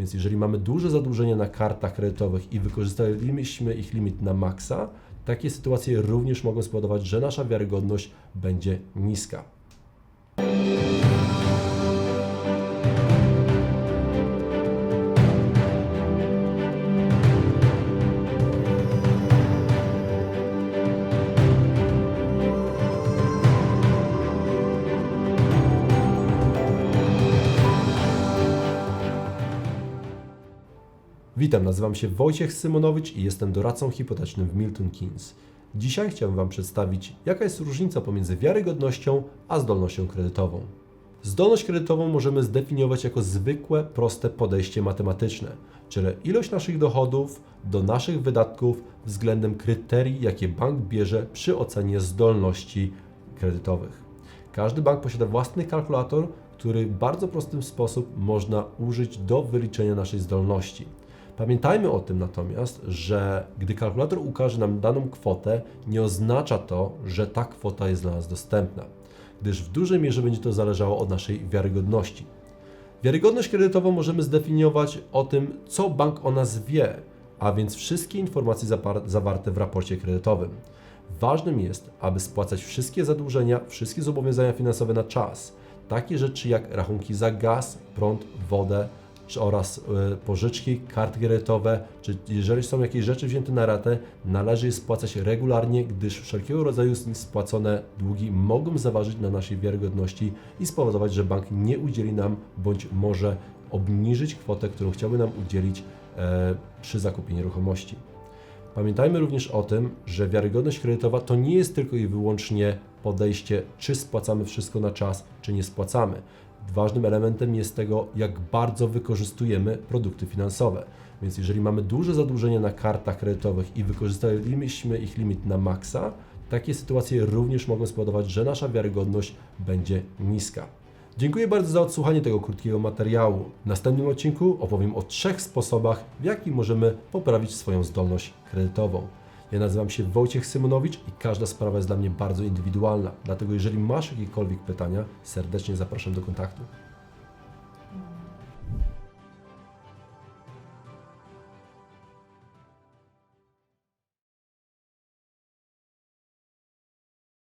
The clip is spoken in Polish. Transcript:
Więc jeżeli mamy duże zadłużenie na kartach kredytowych i wykorzystaliśmy ich limit na maksa, takie sytuacje również mogą spowodować, że nasza wiarygodność będzie niska. Witam, nazywam się Wojciech Symonowicz i jestem doradcą hipotecznym w Milton Keynes. Dzisiaj chciałbym Wam przedstawić, jaka jest różnica pomiędzy wiarygodnością a zdolnością kredytową. Zdolność kredytową możemy zdefiniować jako zwykłe, proste podejście matematyczne, czyli ilość naszych dochodów do naszych wydatków względem kryterii, jakie bank bierze przy ocenie zdolności kredytowych. Każdy bank posiada własny kalkulator, który w bardzo prosty sposób można użyć do wyliczenia naszej zdolności. Pamiętajmy o tym natomiast, że gdy kalkulator ukaże nam daną kwotę, nie oznacza to, że ta kwota jest dla nas dostępna, gdyż w dużej mierze będzie to zależało od naszej wiarygodności. Wiarygodność kredytową możemy zdefiniować o tym, co bank o nas wie, a więc wszystkie informacje zawarte w raporcie kredytowym. Ważnym jest, aby spłacać wszystkie zadłużenia, wszystkie zobowiązania finansowe na czas. Takie rzeczy jak rachunki za gaz, prąd, wodę czy oraz e, pożyczki, karty kredytowe, czy jeżeli są jakieś rzeczy wzięte na ratę, należy je spłacać regularnie, gdyż wszelkiego rodzaju spłacone długi mogą zaważyć na naszej wiarygodności i spowodować, że bank nie udzieli nam bądź może obniżyć kwotę, którą chciałby nam udzielić e, przy zakupie nieruchomości. Pamiętajmy również o tym, że wiarygodność kredytowa to nie jest tylko i wyłącznie podejście, czy spłacamy wszystko na czas, czy nie spłacamy. Ważnym elementem jest tego, jak bardzo wykorzystujemy produkty finansowe. Więc jeżeli mamy duże zadłużenie na kartach kredytowych i wykorzystaliśmy ich limit na maksa, takie sytuacje również mogą spowodować, że nasza wiarygodność będzie niska. Dziękuję bardzo za odsłuchanie tego krótkiego materiału. W następnym odcinku opowiem o trzech sposobach, w jaki możemy poprawić swoją zdolność kredytową. Ja nazywam się Wojciech Symonowicz i każda sprawa jest dla mnie bardzo indywidualna. Dlatego jeżeli masz jakiekolwiek pytania, serdecznie zapraszam do kontaktu.